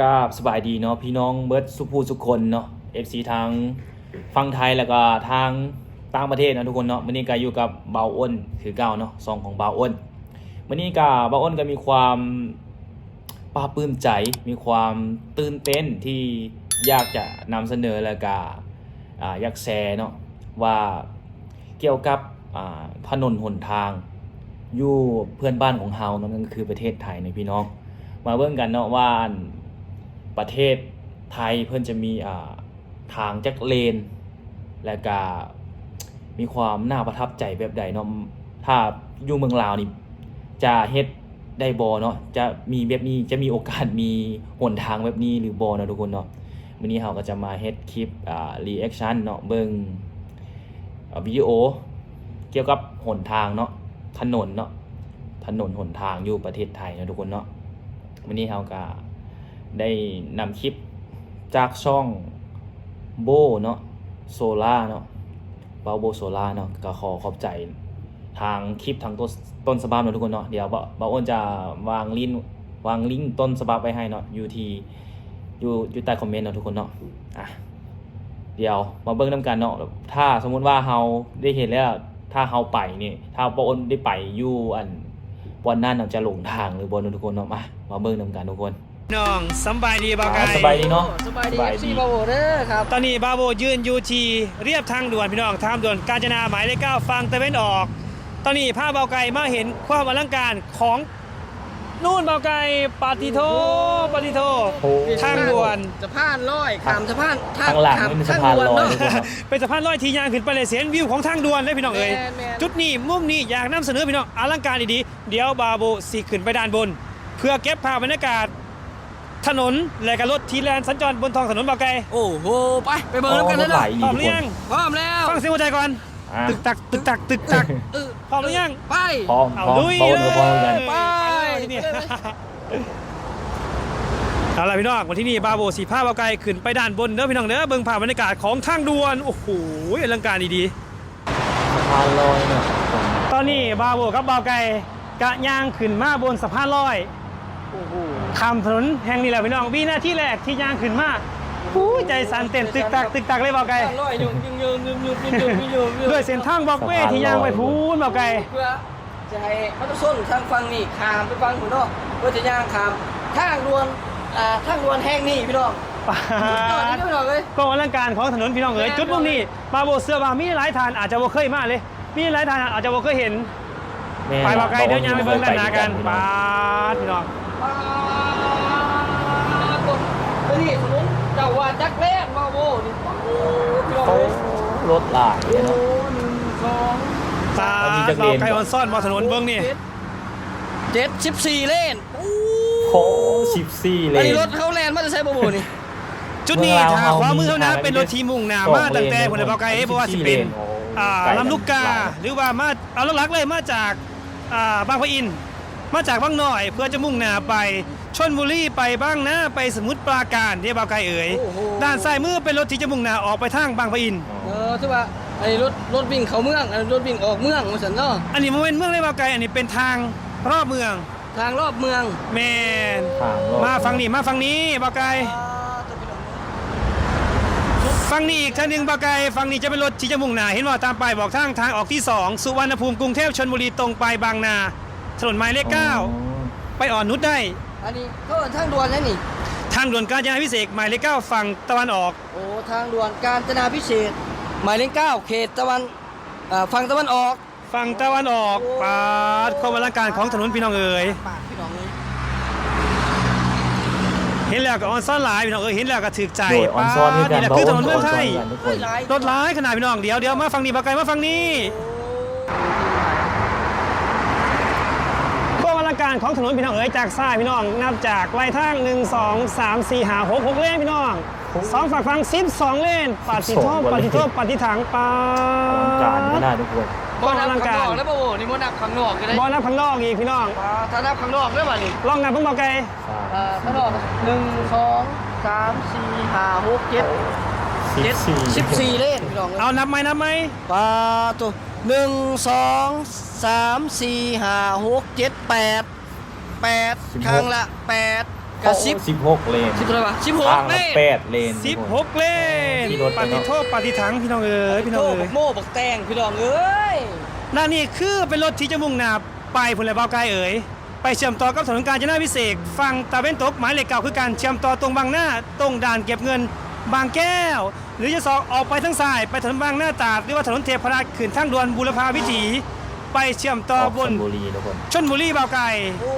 กราบสบายดีเนาะพี่น้องเบิร์ดสุภูสุคนเนาะ FC ทางฝั่งไทยแล้วก็ทางต่างประเทศนะทุกคนเนาะมื้อนี้ก็อยู่กับเบาอ้นคือเก่าเนาะซองของเบาอ้นมื้อนี้ก็เบาอ้นก็มีความปลาปลื้มใจมีความตื่นเต้นที่อยากจะนำเสนอแล้วก็อ่าอยากแชร์เนาะว่าเกี่ยวกับถนนหนทางอยู่เพื่อนบ้านของเฮาเนาะนั่นก็คือประเทศไทยในพี่น้อง มาเบิ่งกันเนาะว่า ประเทศไทยเพิ่นจะมีอ่าทางจักเลน และก็มีความน่าประทับใจแบบใดเนาะถ้าอยู่เมืองลาวนี่จะเฮ็ดได้บ่เนาะจะมีแบบนี้จะมีโอกาสมีหนทางแบบนี้หรือบ่เนาะทุกคนเนาะมื้อนี้เฮาก็จะมาเฮ็ดคลิปอ่ารีแอคชั่นเนาะเบิ่งอ่าวิดีโอเกี่ยวกับหนทางเนาะถนนเนาะถนนหนทางอยู่ประเทศไทยเนาะทุกคนเนาะวันนี้เราก็ ได้นำคลิปจากช่องโบเนาะโซล่าเนาะเบาโบโซล่าเนาะก็ขอขอบใจทางคลิปทางต้นต้นฉบับเนาะทุกคนเนาะเดี๋ยวเบาเบาอ้นจะวางลิงก์วางลิงก์ต้นฉบับไว้ให้เนาะอยู่ที่อยู่อยู่ใต้คอมเมนต์เนาะทุกคนเนาะอะเดี๋ยวมาเบิ่งน้ำกันเนาะถ้าสมมุติว่าเฮาได้เห็นแล้วถ้าเฮาไปนี่ถ้าเบาอ้นได้ไปอยู่อันวันนั้นเราจะหลงทางหรือบนทุกคนเนาะมามาเบิ่งนำกันทุกคน น้องสำบายดีบ่าวไก่ สบายดีเนาะ สบายดีสบายเอฟดี ซีบาโวเด้อครับ ตอนนี้บาโบยืนอยู่ที่เรียบทางด่วนพี่น้องทางด่วนกาญจนาหมายเลขเก้าฟังตะเวนออก ตอนนี้ภาพบ่าวไก่มาเห็นความอลังการของนู่นบ่าวไก่ปาติโทปาติโท โอ้ ทางด่วน สะพานลอยขามสะพานทางหลังนี่มันสะพานลอยเนาะทุกคนเนาะเป็นสะพานลอยที่ยางขึ้นไปเลยเสียนวิวของทางด่วนเลยพี่น้องเอ้ยแม่นแม่นจุดนี้มุมนี้อยากนำเสนอพี่น้องอลังการดีๆเดี๋ยวบาโบสิขึ้นไปด้านบน เพื่อเก็บภาพบรรยากาศ ถนนและก็รถที่แลนสัญจรบนท้องถนนบ่าวไก่โอ้โห ไป ไปเบิ่งแล้วกันรนะถไหลพร้อมทุหกรือคยันงพร้อมแล้วฟังเสียงหัวใจก่อนอะตึกตักตึกตักตึกตักเออพร้อมหรือยัง ไป พร้อมเอาพร้อมลุยเบาเลเนื้อพร้อมกันยไปเลยที่นี่เอาล่ะพี่น้องวันที่นี่บาโบสีผ้าเบาไกลขึ้นไปด้านบนเด้อพี่น้องเด้อเบิ่งภาพบรรยากาศของทางด่วน โอ้โหอลังการดีสะพานลอยเนาะๆตอนนี้บาโบกับเบาไก่กะย่างขึ้นมาบนสะพานลอยโอ้โห ข้ามถนนแห่งนี้แหละพี่น้องวินาทีแรกที่ย่างขึ้นมาอู้ยใจสั่นเต้นตึกตักตึกตักเลยเบาไก่สะพานลอยยุ่งยุ่งยุ่งยุ่งยุ่งยุ่งยุ่งยุ่งยุ่งด้วยเส้นทางบอกเวที่ย่างไปพูนเบาไก่เพื่อจะให้พัตส้นทางฟังนี่ขามไปฟังหุ่นเนาะเพื่อจะย่างขามทางด่วนอ่าทางด่วนแห่งนี้พี่น้องปาสุดยอดนี่ดพี่น้องเลยก็อลังการของถนนพี่น้องเอ๋ยแม่นจุดมุมนี้บาโบเสื้อว่ามีหลายทานอาจจะบ่เคยมาเลย มีหลายทานอาจจะบ่เคยเห็นแม่ไปบ่ไกลเดินยางไปเบิ่งด้านหน้ากันพี่ปาดพี่น้อง ปาดเฮ้ยถนนเจ้าว่าจักแรกมาโว้นี่โอ้โหพี่น้องเขาเลยรถหลายโอ้เนาะหนึ่งสองตาเอามีจักเลเรานไกลออนซ่อนมาถนนเบิ่งนี่เจ็ดสิบสี่เลนโค้สิบสี่เลอันยนี้รถเขาแลนด์มาจะใช้บ่โบนี่จุดนี้เมืองลาวทางขวามือเฮาเท่านั้นมีเป็นรถทีมุ่งหน้ามาตั้งแต่พุ่นน่ะบ่ไกลเพราะว่าสิเป็นโอ้อ่าไกกันลำลูกกาหลยหรือว่ามาเอาหลักๆเลยมาจากอ่าบางปะอิน มาจากบางหน่อยเพื่อจะมุ่งหน้าไปชนบุรีไปบ้างนะไปสมุทรปราการเดี๋ยวบ่ไกลเอ๋ยโอ้โห ด้านซ้ายมือเป็นรถที่จะมุ่งหน้าออกไปทางบางปะอิน เออถือว่าไอ้รถรถวิ่งเข้าเมืองอันรถวิ่งออกเมืองว่าซั่นเนาะอันนี้มันเป็นเมืองเลยบ่ไกลอันนี้เป็นทางรอบเมืองทางรอบเมืองแมนทางรถมาฝั่งนี้มาฝั่งนี้บ่ไกลอ่าตัวพี่น้องฝั่งนี้อีกทางหนึงบ่ไกลฝั่งนี้จะเป็นรถที่จะมุ่งหน้าเห็นว่าตามป้ายบอกทางทางออกที่2สุวรรณภูมิกรุงเทพชลบุรีตรงไปบางนา ถนนหมายเลขเก้าไปอ่อนนุชได้ อันนี้เขาเอิ้นทางด่วนแล้วนี่ ทางด่วนกาญจนาพิเศษกหมายเลขเก้าฝั่งตะวันออก โอ้ทางด่วนกาญจนาพิเศษกหมายเลขเก้าเขตตะวันอ่าฝั่งตะวันออก ฝั่งตะวันออกปาดความอลังการของถนนพี่น้องเอ๋ยปากพี่น้องเลยเห็นแล้วก็ออนซ่อนหลายพี่น้องเอ๋ยเห็นแล้วก็ถึกใจโดยออนซ้อนด้วยกันนี่แหละคือถนนเมืองไทยทุกคเฮ้ยนหลายรถร้ายขนาดพี่น้องเดี๋ยวเดี๋ยวมาฝั่งนี้บ่ไกลมาฝั่งนี้ความอลังการของถนนพี่น้องเอ๋ยจากซ้ายพี่น้องนับจากไล่ทาง1 2 3 4 5 6 6เลนพี่น้องสองฝั่งฝั่ง12เลนปาติโทษปาติโทษปาติถังปาอลังการไม่ดน่าทุกคนบ่นับข้างนอกแล้วบ่โบนี่บ่นับข้างนอกก็ได้บอลนับข้างนอกอีกพี่น้องอ่าถ้านับข้างนอกได้ป่ะนี่ลองนับเพิ่งบอกไกลอ่าข้างนอกหนึ่งสองสามสี่ห้าหกเจ็ดสิบเจ็ดสี่สิบสี่เลนพี่น้องเอานับไหมนับไหมปลาตัวหนึ่งสองสามสี่ห้าหกเจ็ดแปด แปดครั้งละแปดกระซิบสิบหกเลนสิบเท่าไหร่วะสิบหกทางเลละขแปดเลน สิบหกเลนที่รถไปปเนอะฏิโทษปฏิถังพี่น้องเอ๋ยพี่น้องโม่เอ๋บัยกโม่บักแตงพี่น้องเอ้ยนั่นนี่คือเป็นรถที่จะมุ่งหน้าไปผลและเบาไกลเอ๋ยไปเชื่อมต่อกับถนนกาญจนาพิเศษกฝั่งตะเวนตกหมายเลขเก่าคือการเชื่อมต่อตรงบางหน้าตรงด่านเก็บเงินบางแก้ว หรือจะสอกออกไปทางซ้าย ไปถนนบางหน้าตราดหรือว่าถนนเทพรัตน์ขึ้นทางด่วนบุรพาวิถี ไปเชื่อมต่อออกบชนลบุรีทุกคนชนบุรีเบาไกลโอ้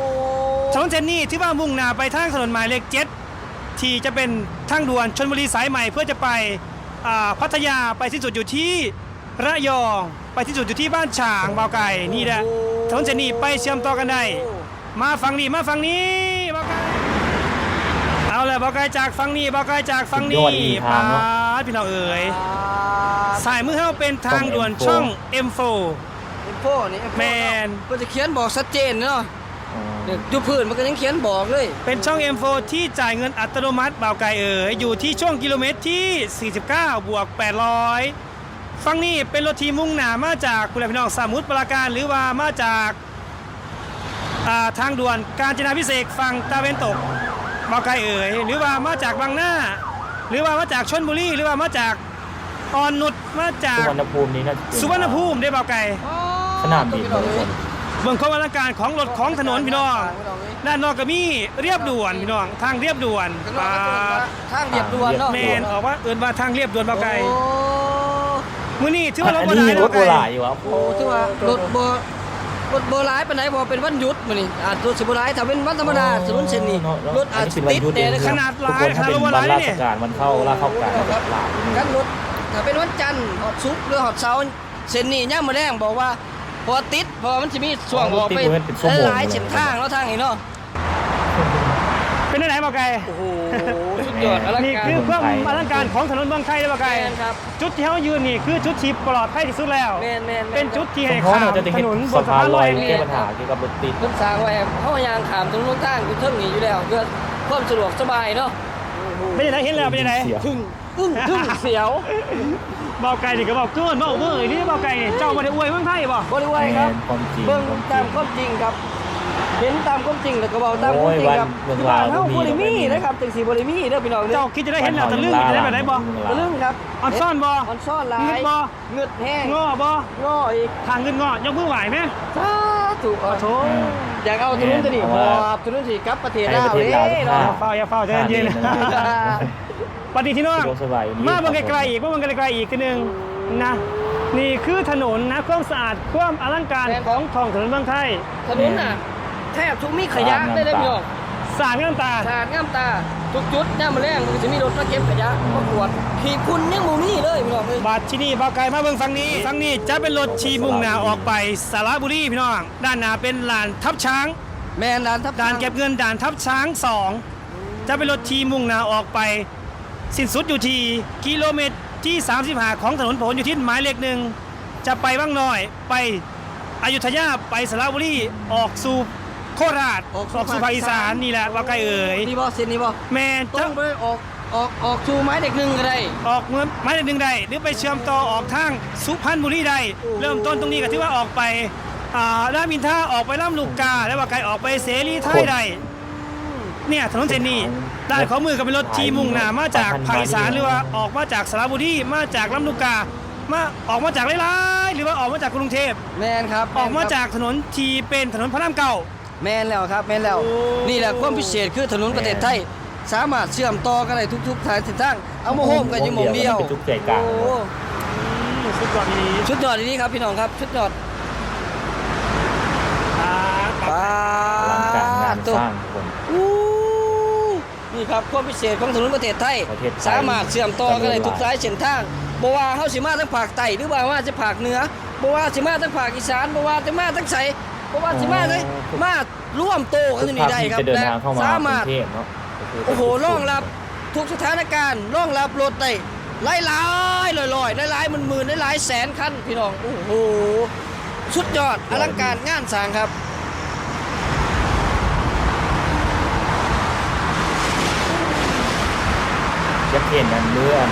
ถนนเส้นนี้ที่ว่ามุ่งหน้าไปทางถนนหมายเลขเจ็ดที่จะเป็นทางด่วนชนบุรีสายใหม่เพื่อจะไปอ่าพัทยาไปที่สุดอยู่ที่ระยองไปที่สุดอยู่ที่บ้านฉางเบาไก่นี่แหละถนนเส้นนี้ไปเชื่อมต่อกันได้มาฝั่งนี้มาฝั่งนี้เบาไก่เอาเลยเบาไก่จากฝั่งนี้เบาไก่จากฝั่งสุดยนี้อดอีกทางเนอะปาดพี่น้องเอ๋ยอ่าสายมือเฮาเป็นทางด่วนช่ช่อองง M4 เอ็ม โฟนี่เอ็มโฟแมนก็จะเขียนบอกชัดเจนเนาะอ๋อเนี่ยอยู่พื้นมันก็ยังเขียนบอกเลย เป็นช่อง M4 ที่จ่ายเงินอัตโนมัติบ่าวไก่เอ๋ยอยู่ที่ช่วงกิโลเมตรที่ 49 บวก 800ฝั่งนี้เป็นรถทีมุ่งหนามาจากคุณพี่น้องสมุทรปราการหรือว่ามาจากอ่าทางด่วนกาญจนาพิเศษกฝั่งตะเวนตกบ่าวไก่เอ๋ยหรือว่ามาจากบางหน้า หรือว่ามาจากชนบุรีหรือว่ามาจากอ่อนนุชมาจากสุวรรณภูมินี่น่าจะเป็นสุวรรณภูมิได้บ่าวไก่ สนามบินพี่ทุน้องกคเอ้ยนเบื้องข้อมูลการของรถของถนนพี่น้องพี่น้องเอ้ยด้านนอกก็มีเรียบด่วนพี่น้องทางเรียบด่วนข้างนอกก็เป็นว่าทางเรียบด่วนเนาะแมนออกว่าเอินว่าทางเรียบด่วนบ่ไกลโอ้มื้อนี้ถือว่ารถอันบ่นี้หลายรถโบราณอยู่วะโหถือว่ารถบ่รถบ่ร้ายปานไหนบ่เป็นวันหยุดมื้อนี้อาจรถสิบ่ร้ายถ้าเป็นวันธรรมดาถนนเส้นนี้รถอาจสิติดแน่เลยคขรับนาดหทุกลาคยนขถ้านาดเป็นรถบ่หวัลานยราเนี่ชยการวันเข้าลาเข้ากลารครับหลายนี่กันรถถ้าเป็นวันจันทร์ฮอดศุกร์หรือฮอดเสาร์เส้นนี้ย่ามมื้อแรงบอกว่า พอติดเพอมันสิมีช่วงออกไปหลายๆเส้นทางแล้วทางนี้เนาะเป็นได้ไหนบ่ไกลโอ้โหสุดยอดอลังนี่การคือความอลังการของถนนเมืองไทยเลยบ่ไกลแม่นครับจุดที่เฮายืนนี่คือจุดที่ปลอดภัยที่สุดแล้ว แม่นแม่นแม่เป็นจุดที่สให้มพรข้ามเราจะถเห็นนนบสะนสะพาพานนลลออยยแก้ปัญหาเกี่ยวกับรถติด เพิ่นสร้างไว้เฮายางขามถนนลูกทางอยู่เทิงนี้อยู่แล้วเพื่อความสะดวกสบายเนาะเป็นยังไงเห็นแล้วเป็นยังไงเสียวทึ่ง อึ้งทึ่งเสียวบ่ไกลนี่ก็บอกเกินบ่เบิ่งนี่บ่ไกลนี่เจ้าบ่ได้อวยเมืองไทยบ่บริวารครับแม่นความจริงเบิ่งความจริงตามความจริงครับเห็นตามความจริงแล้วก็เว้าตามความจริงครับโอ้ยวันเมืองลาวเฮาบ่บ่มีได้มีบ่มีนะครับจังสีบ่ได้มีเด้อพี่น้องเด้เจ้าอคิดจะได้เห็นแล้วตะลึงจะได้แบบไหนบ่ตะลึงครับออนซ่อนบ่ออนซ่อนหลายงึดบ่เงืดแห้งง้อบ่ง้ออีกทางขึ้นง้อยกมือไหวไหมสาธุขอโทษอยากเอาถนนตัวนี้เพหราะอว่าบถนนสิกลับประเทศให้ลาวประเทเด้ศลาวทุกเนาะภาอย่าเฝ้าอย่าเฝ้าใจเย็นอ่าๆ ปฏิที่น้องสะดวกสบายอยู่นี่มาเบิ่งไกลๆอีกมาเบิ่งไกลๆอีกทีหนึงนะนี่คือถนนนะความสะอาดความอลังการของท้องถนนเมืองไทยถนนน่ะแทบทุกมีขยะได้เลยพี่น้องสะอาดงามตาสาดงามตาทุกจุดย่ามมาแรงมันก็จะมีรถมาเก็บขยะมาตรวจขีดคุณยังบ่มีเลยพี่น้องเอ้ยบาดที่นี่บ่าวไกลมาเบิ่งฝั่งนี้ฝั่งนี้จะเป็นรถชีมุ่งหน้าออกไปสระบุรีพี่น้อง ด้านหน้าเป็นลานทับช้าง แม่นด่านทับด่านเก็บเงินด่านทับช้างสองจะเป็นรถทีมุ่งหน้าออกไป สิ้นสุดอยู่ที่กิโลเมตรที่ 35 ของถนนผลอยู่ที่หมายเลขหนึ่ง จะไปบ้างน้อยไปอยุธยาไปสระบุรีออกสู่โคราชออกสู่ภาคอีสานนี่แหละว่าไกลเอ่ยนี่บ่เส้นนี้บ่แมนต้จะองไปออกออกออกชูไม้เด็กหนึ่งก็ได้ ออกเมืองหมายเลขหนึ่งใดหรือไปเชื่อมต่อออกทางสุพรรณบุรีใดโอ้ เริ่มต้นตรงนี้ก็ที่ว่าออกไปอ่าด้านมินท่าออกไปล่ำลูกกาแล้วว่าไกลออกไปเสรีไทยใด เนี่ยถนนเส้นนี้ด้านขวามือก็เป็นรถทีมุ่งหน้ามาจากภาคอีสานหรือว่าออกมาจากสระบุรีมาจากลำลูกกา มาออกมาจากหลายๆหรือว่าออกมาจากกรุงเทพแม่นครับออกมาจากถนนทีเป็นถนนพระรามเก่า แม่นแล้วครับแม่นแล้วโอ้นี่แหละความพิเศษคือถนนประเทศไทยสามารถเชื่อมต่อกันได้ทุกๆทางทิศทางเอามาโฮมกันอยู่หม่องเดียวเป็นจุกใจกลางโอ้สุดยอดดีชุดยอดดีครับพี่น้องครับชุดยอดอ่าป้าอลังการงานตัวสร้างทุกคนอู้นี่ ครับความพิเศษของถนนประเทศไทย ประเทศไทยสามารถเชื่อมต่อกันได้ทุกสายเส้นทางบ่ว่าเฮาสิมาทั้งภาคใต้หรือว่าว่าจะภาคเหนือบ่ว่าสิมาทั้งภาคอีสานบ่ว่าจะมาทั้งไสบ่ว่าสิมาทั้งมาร่วมโตกันอยู่นี่ได้ครับจะเดินทางเข้ามาสามารถกรุงเทพเนาะก็คืโอ้โหรองรับทุกสถานการณ์รองรับรถได้หลายหลายๆลอยๆหลายๆหมื่นๆหลายๆแสนคันพี่น้องโอ้โหสุดยอดอลังการงานสร้างครับ จะเห็นนั้นเลื่อน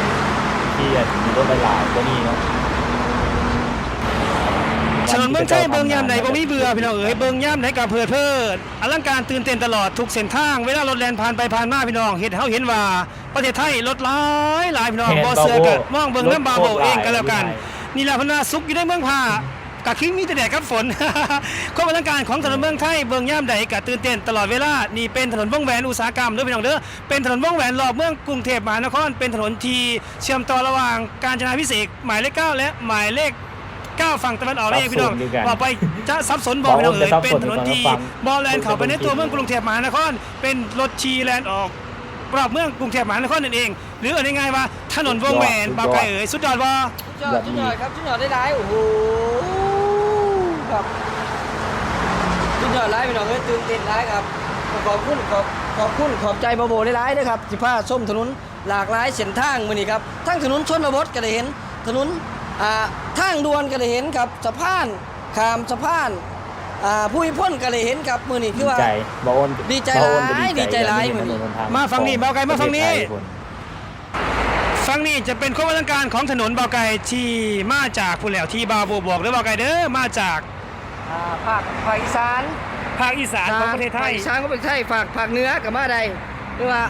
ที่มีรถหลายๆก็นี่เนาะถนนเมืองไทยเบิ่งยามไหนบ่มีเบื่อพี่น้องเอ๋ยเบิ่งยามไหนก็เพลิดเพลินอลังการตื่นเต้นตลอดทุกเส้นทางเวลารถแล่นผ่านไปผ่านมาพี่น้องเห็นเฮาเห็นว่าประเทศไทยรถหลายหลายพี่น้องเห็นบ่เสือกันบ่มองเบิ่งน้ำบาโบเองก็แล้วกันนี่แหละพนาสุขอยู่ในเมืองผา กะคิงมีแต่แดดกับฝน ความอลังการของถนนเมืองไทยเบิ่งยามใดก็ตื่นเต้นตลอดเวลา นี่เป็นถนนวงแหวนอุตสาหกรรมเด้อพี่น้องเด้อ เป็นถนนวงแหวนรอบเมืองกรุงเทพมหานคร เป็นถนนที่เชื่อมต่อระหว่างกาญจนาพิเศษกหมายเลข9และหมายเลข9ฝั่งตะวันออกนี่เองพี่น้องสับสนด้วยกันว่าไปจะซับสนบอพี่น้องเอ๋ยบอกว่าจะเป็นถนนที่ซับสนบอลแลนด์เข้าไปในตัวเมืองกรุงเทพมหานคร เป็นรถชีแลนด์ออกรอบเมืองกรุงเทพมหานครนั่นเอง หรือเอาง่ายๆว่าถนนวงแหวนสุดยอดบางไกลเอ๋ยสุดยอดว่าชุดยอดชุดยอดครับชุดยอดได้หลายโอ้โห ครับชุดยอดหลายพี่น้องเอ้ยตื่นเต้นหลายครับ ขอบคุณขอบขอบคุณขอบใจบาโบได้หลายๆด้วยครับสิพาส้มถนนหลากหลายเส้นทางมื้อนี้ครับทั้งถนนชนบทก็ได้เห็น ถนนอ่าทางด่วนก็ได้เห็นครับสะพานข้ามสะพานอ่าผู้พิพลก็ได้เห็นครับมื้อนี้คือดีว่า ใจบาอ้นดีใจบาอ้นก็หลายดีใจหลายที่ได้เห็นถนนหนทางมาฝั่งนี้เบาไกลมาฝั่งนี้ประเทศไทยทุกคนฝั่งนี้จะเป็นความอลังการของถนนบางไกลที่มาจากผู้แหล้วที่บาวโบบอกเด้อบางไกลเด้อมาจาก อ่าภาคภาคอีสานภาคอีสานของประเทศไทย ภาคอีสานของประเทศไทยฝากภาคเหนือกับมาใดหรือว่า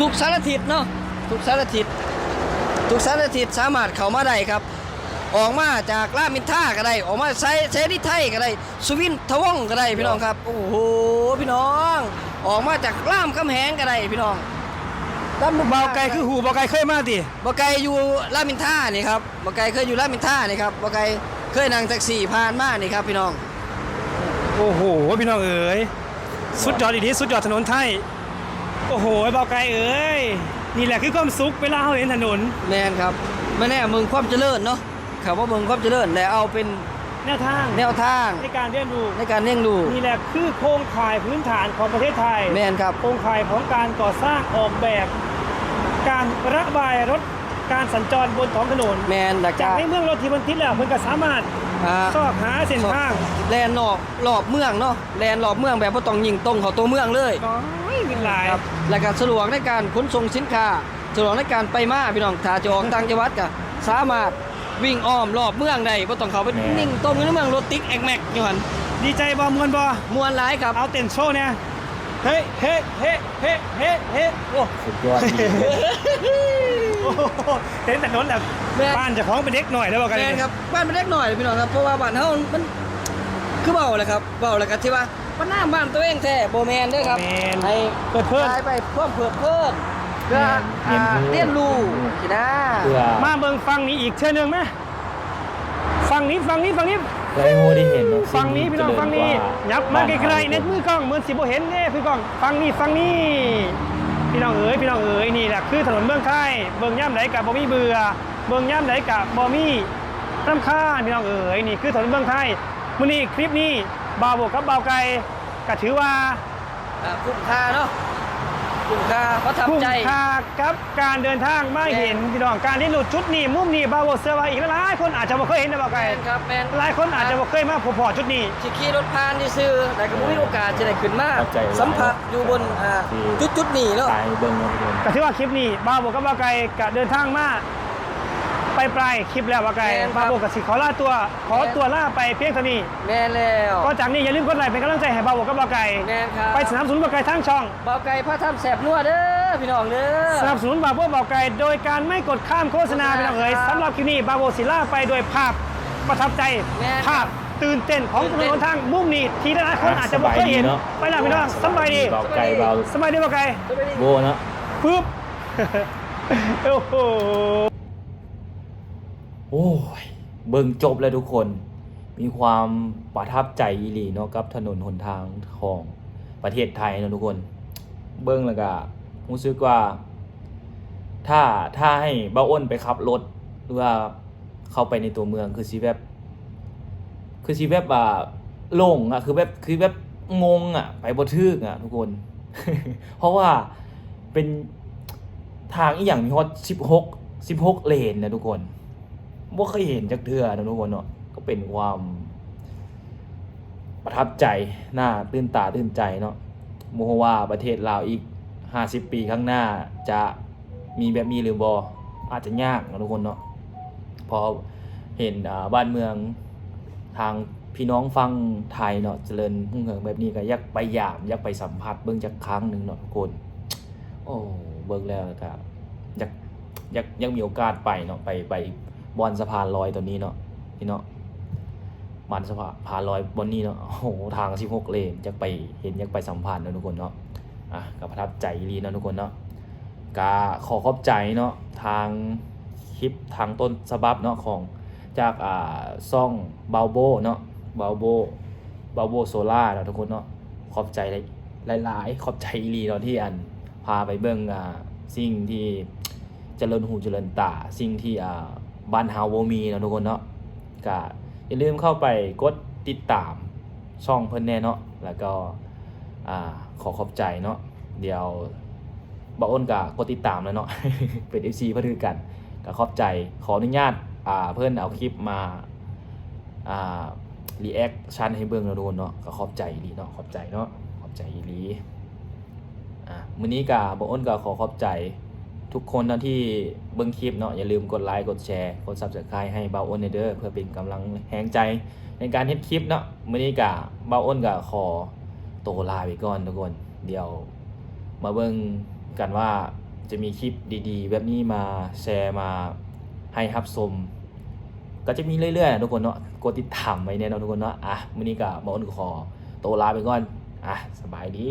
ทุกสารทิศเนาะทุกสารทิศทุกสารทิศสามารถเข้ามาได้ครับ ออกมาจากลาดมินท่าก็ได้ ออกมาใช้ใช้ที่ไทยก็ได้ สุวินทวงศ์ก็ได้พี่น้องครับโอ้โหพี่น้อง ออกมาจากล่ามคำแหงก็ได้พี่น้องลำลูกเบาไกลคือหูเบาไกลเคยมาติบ่ไกลอยู่ลาดมินท่านี่ครับบ่ไกลเคยอยู่ลาดมินท่านี่ครับบ่ไกลเคยนั่งแท็กซี่ผ่านมานี่ครับพี่น้อง โอ้โหพี่น้องเอ๋ยสุดยอดอีกทีสุดยอดถนนไทยโอ้โหเบาไกลเอ๋ยนี่แหละคือความสุขเวลาเราเห็นถนนแน่นครับไม่แน่มึงความเจริญเนาะข่าวว่ามึงความเจริญแต่เอาเป็นแนวทางแนวทางในการเรียนรู้ในการเลี้ยงดูนี่แหละคือโครงข่ายพื้นฐานของประเทศไทยแม่นครับโครงข่ายของการก่อสร้างออกแบบ การระบายรถการสัญจรบนท้องถนนแมนดักจาจากกในเมืองรถที่มันติดแล้วเพิ่นก็สามารถ อ่าซอกหาเส้นทางแลนนอกรอบเมืองเนาะแลนรอบเมืองแบบบ่ต้องยิงตรงเข้าตัวเมืองเลยก็มีหลาย ครับแล้วก็สะดวกในการขนส่งสินค้าสะดวกในการไปมาพี่น้องถ้าจะออกต่างจังหวัดก็สามารถวิ่งอ้อมรอบเมืองได้บ่ต้องเข้าไปแม่นนิ่งตรงอยู่ในเมืองรถติดแอกแม็กอยู่หั่นดีใจบ่มวนบ่มวนหลายครับ เอาเต้นโชว์เนี่ยเฮ้ยเฮ้ยเฮ้ยเฮ้ยเฮ้ยเฮ้ยโอ้สุดยอดดีโหเต้นถนนแบบแม่บ้านเจะของเป็นเด็กหน่อยแล้วบอกกันแม่นครับบ้านมันเล็กหน่อยพี่น้องครับเพราะว่าบ้านเฮามันคือเบาแหละครับเบาแหละครับที่ว่ามันน้าบ้านตัวเองแท้บ่แม่นเด้อครับแมนให้เปิดเพิ่มตายไปเพิ่มเพิ่มเพิ่มเพื่อเรียนรู้อ่าเรียนรู้สินะ เพื่อมาเบิ่งฟังนี้อีกเชื่อหนึ่งไหมฟังนี้ฟังนี้ฟังนี้เพื่อให้โมได้เห็นเนาะฟังนี้พี่น้องฟังนี้ ยับมาไกลๆเน็ตมือกล้องเหมือนสิบ่เห็นเด้พี่กล้อง ฟังนี้ฟังนี้ พี่น้องเอ๋ยพี่น้องเอ๋ยนี่แหละคือถนนเมืองไทยเบื้องย่ำไหนกับบอมี่เบื่อเบื้องย่ำไหนกับบ่มีรำคาพี่น้องเอ๋ยนี่คือถนนเมืองไทยมื้อนี้คลิปนี้บ่าวบวกกับบ่าวไก่ก็ถือว่า อ่าคุ้มค่าเนาะ คุ้มค่าประทับคุ้มใจ ค่ากับการเดินทางไม่เห็นพี่น้องการที่หลุดชุดนี้มุมนี้บาวบวกเสื้อว่าอีกหลายคนอาจจะไม่เคยเห็นนะบอกไก่นครับแมนหลายคนอาจจะไม่เคยมาพบพอจุดนี้ สิขี่รถผ่านที่ซื้อแต่ก็บ่มีโอกาสจะได้ขึ้นมาเข้าใจสัมผัสอยู่บนอ่าที่ จุดจุดๆนี้เนาะ ตายเบิ้งเนาะทุกคนก็ถือว่าคลิปนี้บาวโบกับบ่าวไก่ก็เดินทางมา ไปปลายคลิปแล้วบ่าวไก่บาวโบกับสิขอลาตัว ขอตัวลาไปเพียงเท่านี้แม่นแล้วก็จากนี้อย่าลืมกดไลค์เป็นกำลังใจให้บาวโบกับบ่าวไก่แม่นครับไปสนับสนุนบ่าวไก่ทั้งช่อง เบาไก่พระทำแสบนัวเด้อพี่น้องเด้อ สนับสนุนบ่าวโบบ่าวไก่โดยการไม่กดข้ามโฆษณาครับพี่น้องเอ๋ยสำหรับคลิปนี้บาวโบสิลาไปโดวยภาพประทับใจ แม่นภาพตื่นเต้นของถนนหนทางมุมนี้ที่หลายๆคนอาจจะบ่เคยเห็นไปแล้วพี่น้องสบายดีเบาไกลเบาสบายดีบ่าวไก่โบเนาะ ปึ๊บ โอ้โห โอ้ย เบิ่งจบแล้วทุกคน มีความประทับใจอีหลีเนาะกับถนนหนทางของประเทศไทยเนาะทุกคน เบิ่งแล้วก็รู้สึกว่า ถ้าถ้าให้เบ้าอ้นไปขับรถหรือว่าเข้าไปในตัวเมืองคือสีแบบ คือสีแบบอ่าโล่งอะคือแบบคือแบบงงอะ ไปบ่ทึกอะ ทุกคน เพราะว่าเป็นทางอีกอย่างมีฮอตสิบหกสิบหกเลนนะทุกคน บ่เคยเห็นจักเทื่อนะทุกคนเนาะก็เป็นความประทับใจหน่าตื่นตาตื่นใจเนาะโมโหว่าประเทศลาวอีกห้าสิบปีข้างหน้าจะมีแบบนี้หรือบออาจจะยากนะทุกคนเนาะพอเห็นอ่าบ้านเมืองทางพี่น้องฟังไทยเนาะเจริญรุ่งเรืองแบบนี้ก็อยากไปยามอยากไปสัมผัสเบิ่งจักครั้งหนึ่งเนาะทุกคน โอ้เบิ่งแล้วก็อยากอยากยังมีโอกาสไปเนาะไปไป บอนสะพานลอยตัวนี้เนาะพี่เนาะบอนสะพานพานลอยบนนี้เนาะโอ้โหทาง16เลนอยากไปเห็นอยากไปสัมผัสเนาะทุกคนเนาะอะก็ประทับใจอีเนาะทุกคนเนาะก็ขอขอบใจเนาะทางคลิปทางต้นฉบับเนาะของจากอ่าซ่องเบาโบเนาะเบาโบเบาโบโซล่าเนาะทุกคนเนาะขอบใจหลายๆขอบใจอีเนาะที่อันพาไปเบิ่งอ่าสิ่งที่เจริญหูเจริญตาสิ่งที่อ่า บ้านเฮาบ่มีเนาะทุกคนเนาะก็อย่าลืมเข้าไปกดติดตามช่องเพิ่นแน่เนาะแล้วก็อ่าขอขอบใจเนาะเดี๋ยวบ่อ้นก็กดติดตามแล้วเนาะเป็น FC เพิ่นกันก็ขอบใจขออนุญาตอ่าเพิ่อนเอาคลิปมาอ่ารีแอคชั่นให้เบิ่งเนาะทุกคนเนาะก็ขอบใจอีหลีเนาะขอบใจเนาะขอบใจอีลีอะมื้อนี้ก็บ่อ้นก็ขอขอบใจ ทุกคนตอนที่เบิ่งคลิปเนาะอย่าลืมกดไลค์กดแชร์กด Subscribe ให้เบาอ้นเด้อเพื่อเป็นกำลังแรงใจในการเฮ็ดคลิปเนาะมื้อนี้ก็เบาอ้นก็ขอโตลาไปก่อนทุกคน เดี๋ยว มาเบิ่งกันว่าจะมีคลิปดีๆ แบบนี้มาแชร์มาให้รับชมก็จะมีเรื่อยๆนะทุกคนเนาะกดติดตามไว้แน่เนะทุกคนเนาะอะมื้อนี้ก็เบาอ้นก็ขอโตลาไปก่อนอะสบายดี